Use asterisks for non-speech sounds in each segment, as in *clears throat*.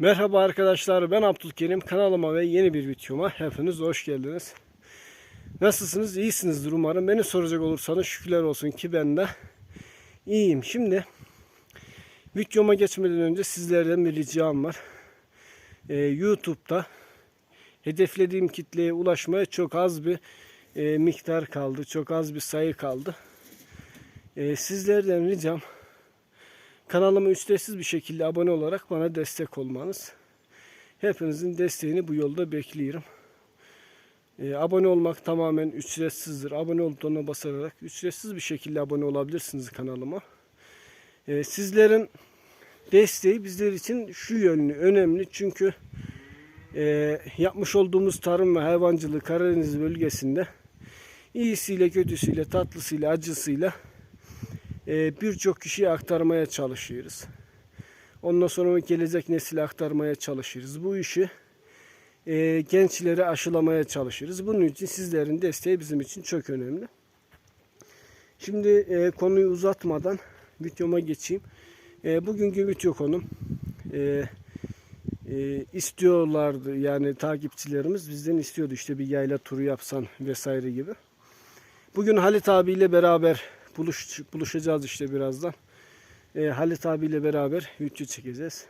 Merhaba arkadaşlar ben Abdülkerim kanalıma ve yeni bir videoma hepiniz hoş geldiniz. Nasılsınız? İyisinizdir umarım. Beni soracak olursanız şükürler olsun ki ben de iyiyim. Şimdi videoma geçmeden önce sizlerden bir ricam var. Ee, YouTube'da hedeflediğim kitleye ulaşmaya çok az bir e, miktar kaldı. Çok az bir sayı kaldı. Ee, sizlerden ricam Kanalıma ücretsiz bir şekilde abone olarak bana destek olmanız. Hepinizin desteğini bu yolda bekliyorum. Ee, abone olmak tamamen ücretsizdir. Abone ol butonuna basarak ücretsiz bir şekilde abone olabilirsiniz kanalıma. Ee, sizlerin desteği bizler için şu yönlü önemli. Çünkü e, yapmış olduğumuz tarım ve hayvancılık Karadeniz bölgesinde iyisiyle kötüsüyle tatlısıyla acısıyla e, birçok kişiye aktarmaya çalışıyoruz. Ondan sonra gelecek nesile aktarmaya çalışıyoruz. Bu işi e, gençlere aşılamaya çalışıyoruz. Bunun için sizlerin desteği bizim için çok önemli. Şimdi e, konuyu uzatmadan videoma geçeyim. E, bugünkü video konum e, e, istiyorlardı yani takipçilerimiz bizden istiyordu işte bir yayla turu yapsan vesaire gibi. Bugün Halit abiyle beraber buluş, buluşacağız işte birazdan. E, Halit abiyle beraber video çekeceğiz.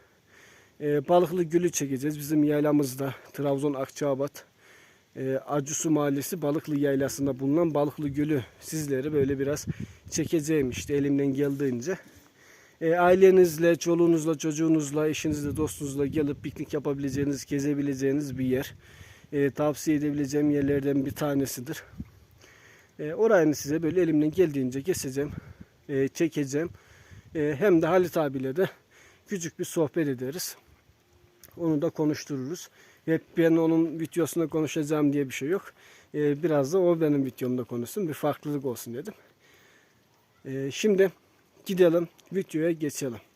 E, Balıklı Gölü çekeceğiz. Bizim yaylamızda Trabzon Akçaabat e, Acısu Mahallesi Balıklı Yaylası'nda bulunan Balıklı Gölü sizleri böyle biraz çekeceğim işte elimden geldiğince. E, ailenizle, çoluğunuzla, çocuğunuzla, eşinizle, dostunuzla gelip piknik yapabileceğiniz, gezebileceğiniz bir yer. E, tavsiye edebileceğim yerlerden bir tanesidir. E, orayını size böyle elimden geldiğince keseceğim, e, çekeceğim. E, hem de Halit abiyle de küçük bir sohbet ederiz. Onu da konuştururuz. Hep ben onun videosunda konuşacağım diye bir şey yok. E, biraz da o benim videomda konuşsun. Bir farklılık olsun dedim. E, şimdi gidelim videoya geçelim.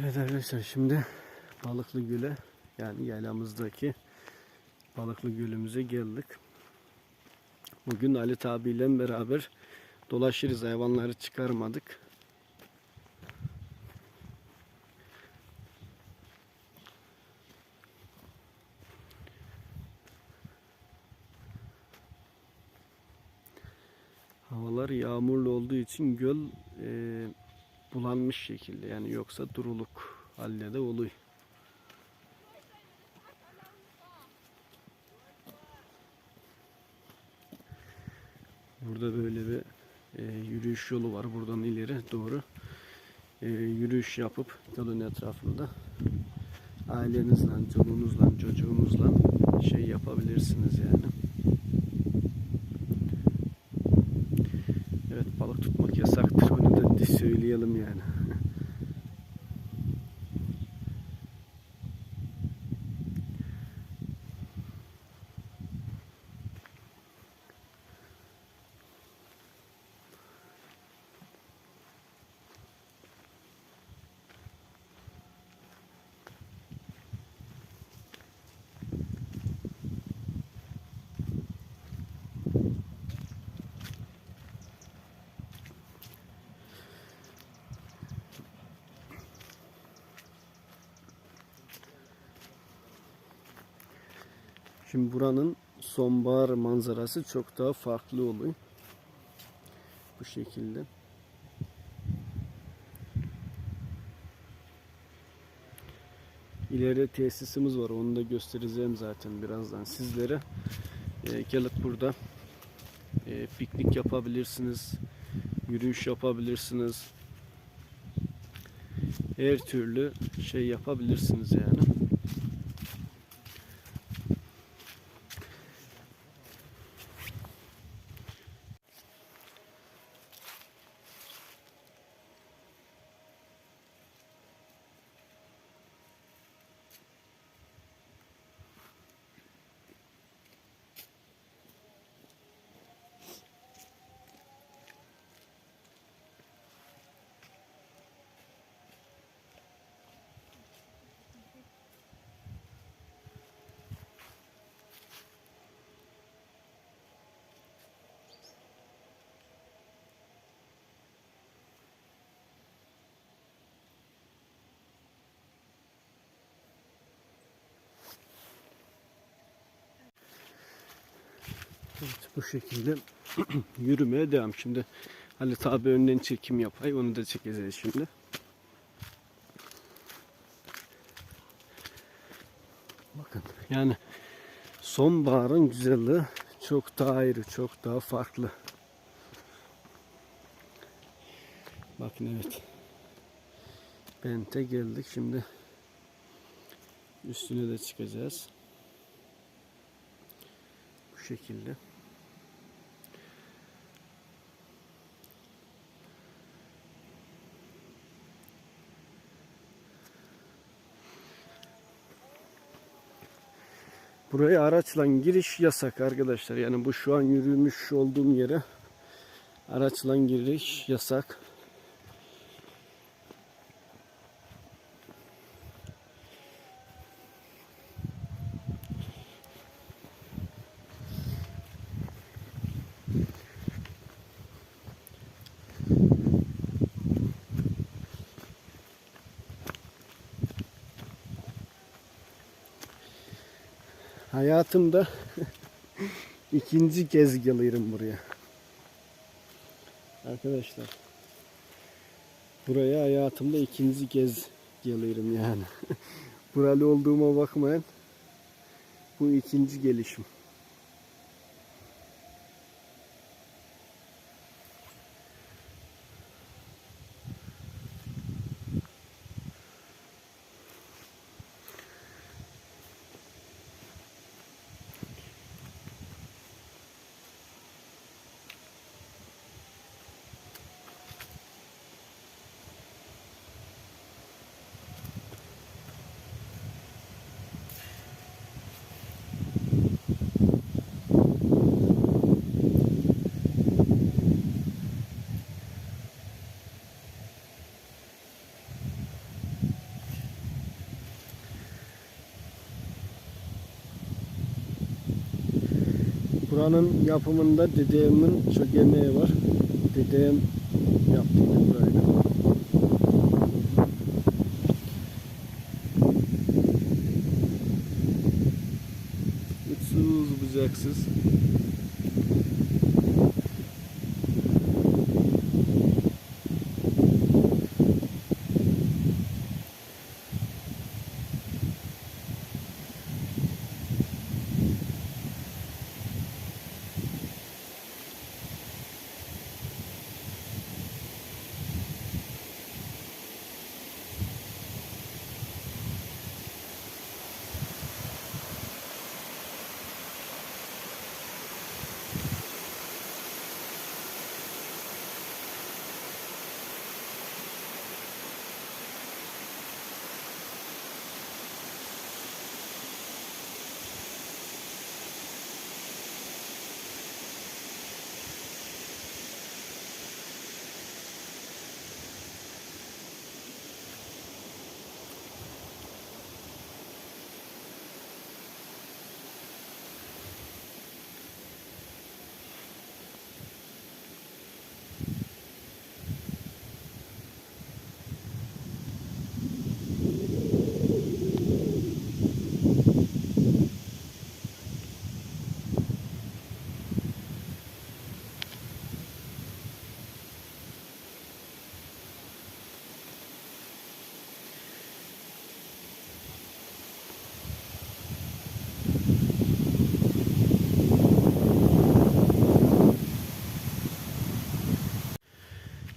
Evet arkadaşlar şimdi Balıklı Göl'e yani yaylamızdaki Balıklı Göl'ümüze geldik. Bugün Ali abiyle beraber dolaşırız. Hayvanları çıkarmadık. Havalar yağmurlu olduğu için göl e, bulanmış şekilde yani yoksa duruluk haline de oluyor. Burada böyle bir e, yürüyüş yolu var buradan ileri doğru e, yürüyüş yapıp yolun etrafında ailenizle, çoluğunuzla, çocuğunuzla şey yapabilirsiniz yani. Evet balık tutmak yasaktır. Onu da söyleyelim yani. Şimdi buranın sonbahar manzarası çok daha farklı oluyor. Bu şekilde. İleride tesisimiz var. Onu da göstereceğim zaten birazdan sizlere. Ee, gelip burada e, piknik yapabilirsiniz. Yürüyüş yapabilirsiniz. Her türlü şey yapabilirsiniz yani. Evet, bu şekilde *clears throat* yürümeye devam. Şimdi Halit abi önden çekim yapay. Onu da çekeceğiz şimdi. Bakın yani sonbaharın güzelliği çok daha ayrı, çok daha farklı. Bakın evet. Bente geldik şimdi. Üstüne de çıkacağız. Şekilde. Buraya araçla giriş yasak arkadaşlar. Yani bu şu an yürümüş olduğum yere araçla giriş yasak. Hayatımda *laughs* ikinci kez gelirim buraya. Arkadaşlar. Buraya hayatımda ikinci kez gelirim yani. *laughs* Buralı olduğuma bakmayın. Bu ikinci gelişim. Buranın yapımında dedemin çok emeği var. Dedem yaptıydı burayı. Uçsuz bucaksız.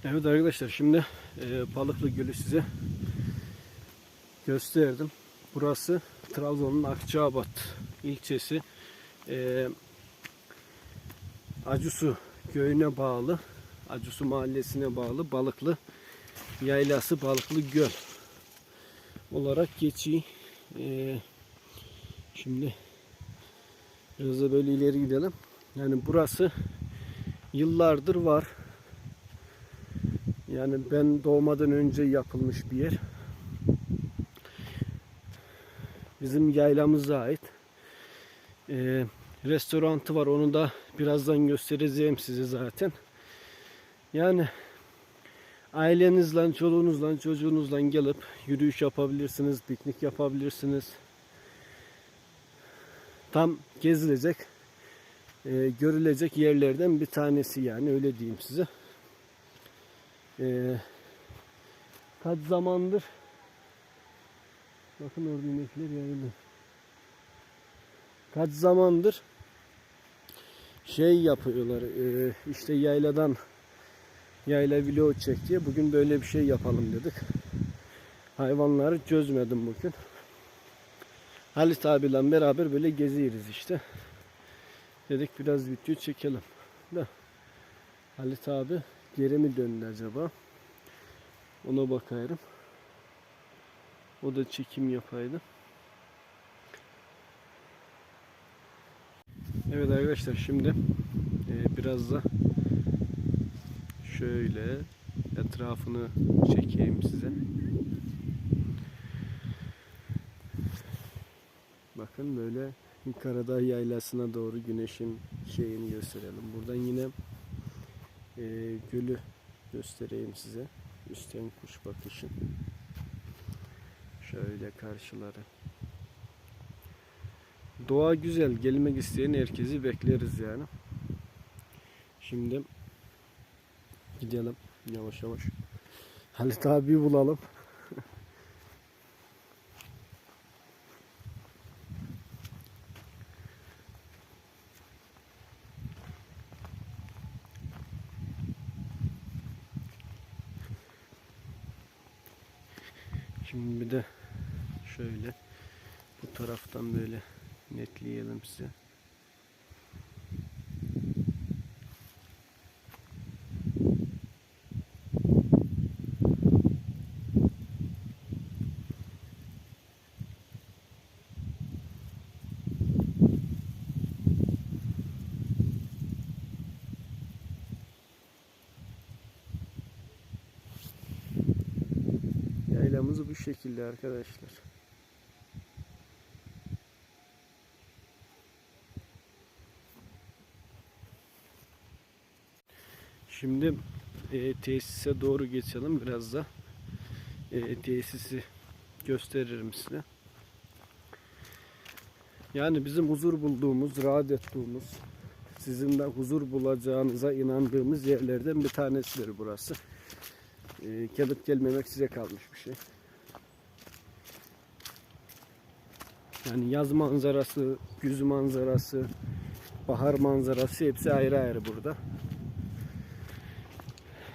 Evet arkadaşlar şimdi e, Balıklı Gölü size gösterdim. Burası Trabzon'un Akçaabat ilçesi. E, Acusu köyüne bağlı, Acusu mahallesine bağlı Balıklı Yaylası Balıklı Göl olarak geçiyor. E, şimdi biraz da böyle ileri gidelim. Yani burası yıllardır var. Yani ben doğmadan önce yapılmış bir yer. Bizim yaylamıza ait. Ee, restorantı var. Onu da birazdan göstereceğim size zaten. Yani ailenizle, çoluğunuzla, çocuğunuzla gelip yürüyüş yapabilirsiniz, piknik yapabilirsiniz. Tam gezilecek e, görülecek yerlerden bir tanesi yani öyle diyeyim size. E, kaç zamandır bakın orada inekler yayılıyor. Kaç zamandır şey yapıyorlar e, işte yayladan yayla vlog çek diye bugün böyle bir şey yapalım dedik. Hayvanları çözmedim bugün. Halit abiyle beraber böyle geziyoruz işte. Dedik biraz video çekelim. Da Halit abi geri mi döndü acaba? Ona bakayım. O da çekim yapaydı. Evet arkadaşlar şimdi e, biraz da şöyle etrafını çekeyim size. Bakın böyle Karadağ yaylasına doğru güneşin şeyini gösterelim. Buradan yine e, gölü göstereyim size. Üstten kuş bakışı. Şöyle karşıları. Doğa güzel. Gelmek isteyen herkesi bekleriz yani. Şimdi gidelim yavaş yavaş. Halit abi bulalım. Şimdi bir de şöyle bu taraftan böyle netleyelim size. Bu şekilde arkadaşlar. Şimdi e, tesise doğru geçelim biraz da. E, tesisi gösteririm size. Yani bizim huzur bulduğumuz, rahat ettiğimiz, sizin de huzur bulacağınıza inandığımız yerlerden bir tanesidir burası. E, gelip gelmemek size kalmış bir şey. Yani yaz manzarası, güz manzarası, bahar manzarası hepsi ayrı ayrı burada.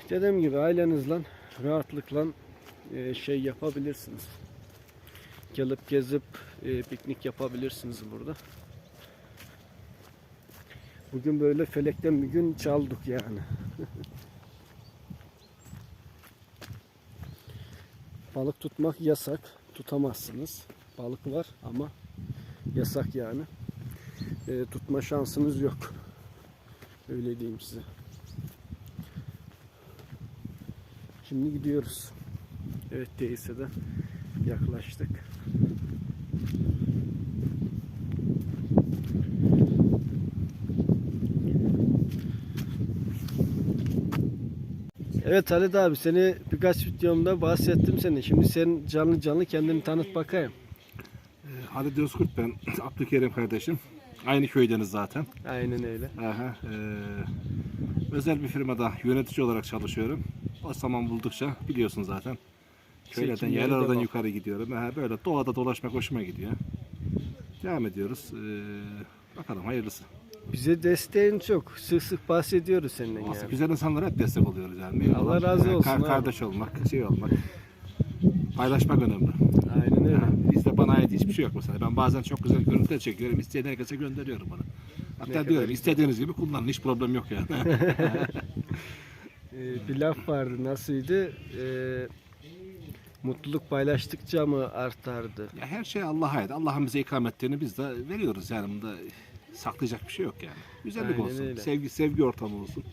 Dediğim gibi ailenizle rahatlıkla e, şey yapabilirsiniz. Gelip gezip e, piknik yapabilirsiniz burada. Bugün böyle felekten bir gün çaldık yani. *laughs* Balık tutmak yasak. Tutamazsınız. Balık var ama yasak yani. E, tutma şansınız yok. Öyle diyeyim size. Şimdi gidiyoruz. Evet de yaklaştık. Evet Halit abi seni birkaç videomda bahsettim seni. Şimdi sen canlı canlı kendini tanıt bakayım. Ali Dözkurt ben, *clears throat* Abdülkerim kardeşim. Aynı köydeniz zaten. Aynen öyle. Aha, eee, özel bir firmada yönetici olarak çalışıyorum. O zaman buldukça biliyorsun zaten. Köylerden, Çekimleri yerlerden devam. yukarı gidiyorum. Aha, böyle doğada dolaşmak hoşuma gidiyor. Devam ediyoruz. Eee, bakalım hayırlısı. Bize desteğin çok. Sık sık bahsediyoruz senden Aslında yani. Güzel insanlara hep destek oluyoruz yani. Allah razı olsun kar- abi. kardeş olmak, şey olmak. Paylaşmak önemli. Aynen öyle. Ait hiçbir şey yok mesela. Ben bazen çok güzel görüntüler çekiyorum. İsteyen herkese gönderiyorum bunu. Hatta kadar diyorum istediğiniz gibi kullanın. Hiç problem yok yani. *laughs* *laughs* Ee, bir laf vardı nasıldı? Ee, mutluluk paylaştıkça mı artardı? ya her şey Allah'a ait. Allah'ın bize ikram ettiğini biz de veriyoruz yani. Bunda saklayacak bir şey yok yani. Güzellik Aynen olsun. öyle. Sevgi sevgi ortamı olsun.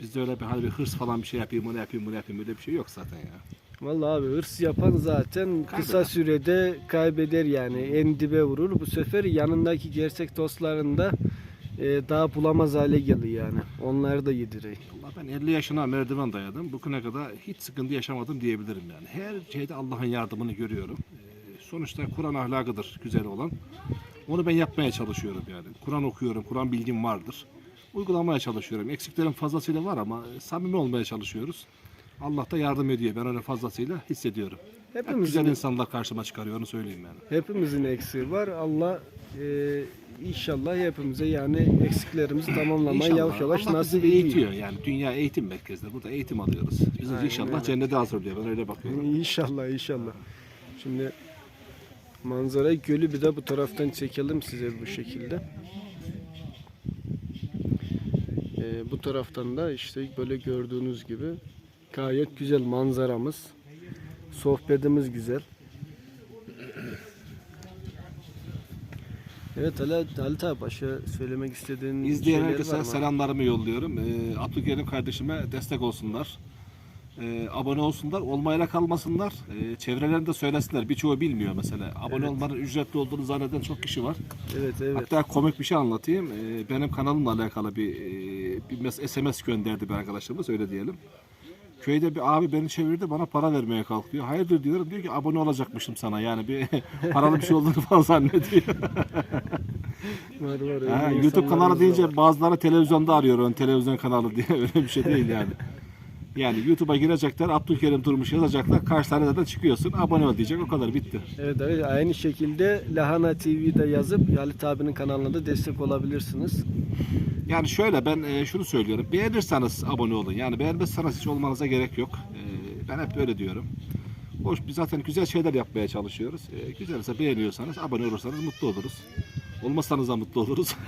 Bizde öyle bir hani bir hırs falan bir şey yapayım, bunu yapayım, bunu yapayım öyle bir şey yok zaten ya. Vallahi abi hırs yapan zaten kısa sürede kaybeder yani en dibe vurur. Bu sefer yanındaki gerçek dostlarını da e, daha bulamaz hale geliyor yani. Onları da yedireyim. Allah ben 50 yaşına merdiven dayadım. Bugüne kadar hiç sıkıntı yaşamadım diyebilirim yani. Her şeyde Allah'ın yardımını görüyorum. Ee, sonuçta Kur'an ahlakıdır güzel olan. Onu ben yapmaya çalışıyorum yani. Kur'an okuyorum, Kur'an bilgim vardır. Uygulamaya çalışıyorum. Eksiklerim fazlasıyla var ama e, samimi olmaya çalışıyoruz. Allah da yardım ediyor. Ben öyle fazlasıyla hissediyorum. Hep güzel Hepimizin, insanlar karşıma çıkarıyor onu söyleyeyim yani. hepimizin eksiği var. Allah e, inşallah hepimize yani eksiklerimizi tamamlamayı İnşallah. yavaş yavaş Allah nasip ediyor. yani. Dünya eğitim merkezleri. Burada eğitim alıyoruz. Bizi Aynen inşallah öyle. cennete hazırlıyor. Ben öyle bakıyorum. İnşallah inşallah. Şimdi manzara gölü bir de bu taraftan çekelim size bu şekilde. Ee, bu taraftan da işte böyle gördüğünüz gibi gayet güzel manzaramız. Sohbetimiz güzel. Evet Halit, Halit abi başka söylemek istediğin İzleyen herkese selamlarımı yolluyorum. Ee, Abdülkerim kardeşime destek olsunlar. Ee, abone olsunlar, olmayla kalmasınlar. Ee, çevrelerinde söylesinler. Birçoğu bilmiyor mesela. Abone Evet. olmanın ücretli olduğunu zanneden çok kişi var. Evet evet. Hatta komik bir şey anlatayım. Ee, benim kanalımla alakalı bir, e, bir SMS gönderdi bir arkadaşımız öyle diyelim. Köyde bir abi beni çevirdi bana para vermeye kalkıyor. Hayırdır diyorum. Diyor ki abone olacakmışım sana. Yani bir *laughs* paralı bir şey olduğunu falan zannediyor. *laughs* Var var. öyle Ha, YouTube kanalı da var. deyince bazıları televizyonda arıyor ön televizyon kanalı diye *laughs* öyle bir şey değil yani. Yani YouTube'a girecekler, Abdülkerim Durmuş yazacaklar, karşılarına da çıkıyorsun, abone ol diyecek, o kadar bitti. Evet, evet aynı şekilde Lahana TV'de yazıp Halit abinin kanalına da destek olabilirsiniz. Yani şöyle ben e, şunu söylüyorum, beğenirseniz abone olun. Yani beğenmezseniz hiç olmanıza gerek yok. E, ben hep öyle diyorum. Hoş biz zaten güzel şeyler yapmaya çalışıyoruz. E, güzelse beğeniyorsanız, abone olursanız mutlu oluruz. Olmazsanız da mutlu oluruz. *laughs*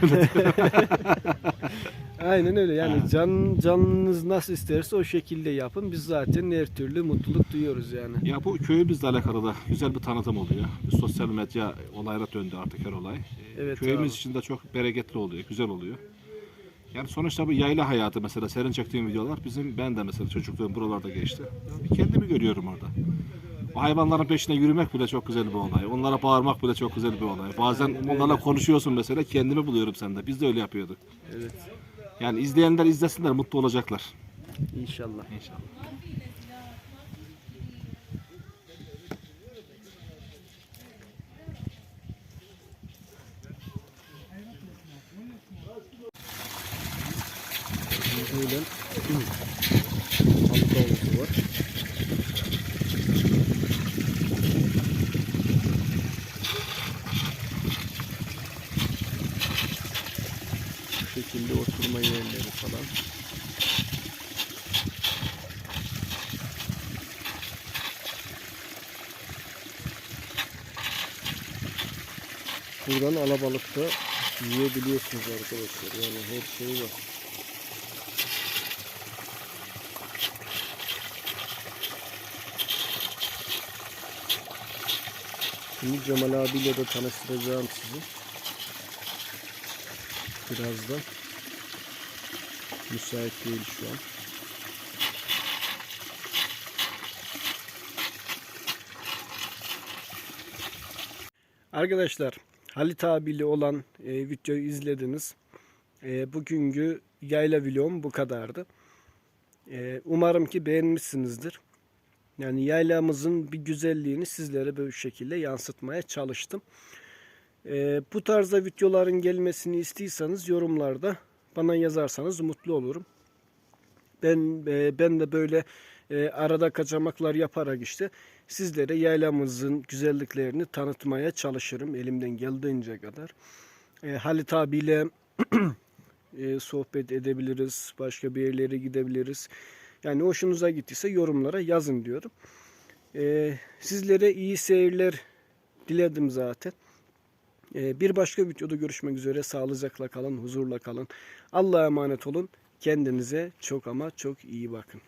Aynen öyle yani can canınız nasıl isterse o şekilde yapın. Biz zaten her türlü mutluluk duyuyoruz yani. Ya bu köyümüzle alakalı da güzel bir tanıtım oluyor. Bir sosyal medya olayına döndü artık her olay. Ee, Evet Köyümüz abi. için de çok bereketli oluyor, güzel oluyor. Yani sonuçta bu yayla hayatı mesela senin çektiğin videolar bizim ben de mesela çocukluğum buralarda geçti. Ya Kendimi görüyorum orada. O hayvanların peşine yürümek bile çok güzel bir olay. Onlara bağırmak bile çok güzel bir olay. Bazen onlarla konuşuyorsun mesela kendimi buluyorum sende. Biz de öyle yapıyorduk. Evet Yani izleyenler izlesinler mutlu olacaklar. inşallah. İnşallah. Böyle balık havuzu var. Bu şekilde oturma yerleri falan. Buradan alabalık da yiyebiliyorsunuz arkadaşlar. Yani her şey var. Şimdi Cemal abiyle de tanıştıracağım sizi. Birazdan. Müsait değil şu an. Arkadaşlar Halit abiyle olan e, videoyu izlediniz. E, bugünkü yayla vlogum bu kadardı. E, umarım ki beğenmişsinizdir. Yani yaylamızın bir güzelliğini sizlere böyle şekilde yansıtmaya çalıştım. Ee, bu tarzda videoların gelmesini istiyorsanız yorumlarda bana yazarsanız mutlu olurum. Ben e, ben de böyle e, arada kaçamaklar yaparak işte sizlere yaylamızın güzelliklerini tanıtmaya çalışırım elimden geldiğince kadar. E, Halit abiyle *clears throat* e, sohbet edebiliriz, başka bir yerlere gidebiliriz. Yani hoşunuza gittiyse yorumlara yazın diyorum. Ee, sizlere iyi seyirler diledim zaten. Ee, bir başka videoda görüşmek üzere. Sağlıcakla kalın, huzurla kalın. Allah'a emanet olun. Kendinize çok ama çok iyi bakın.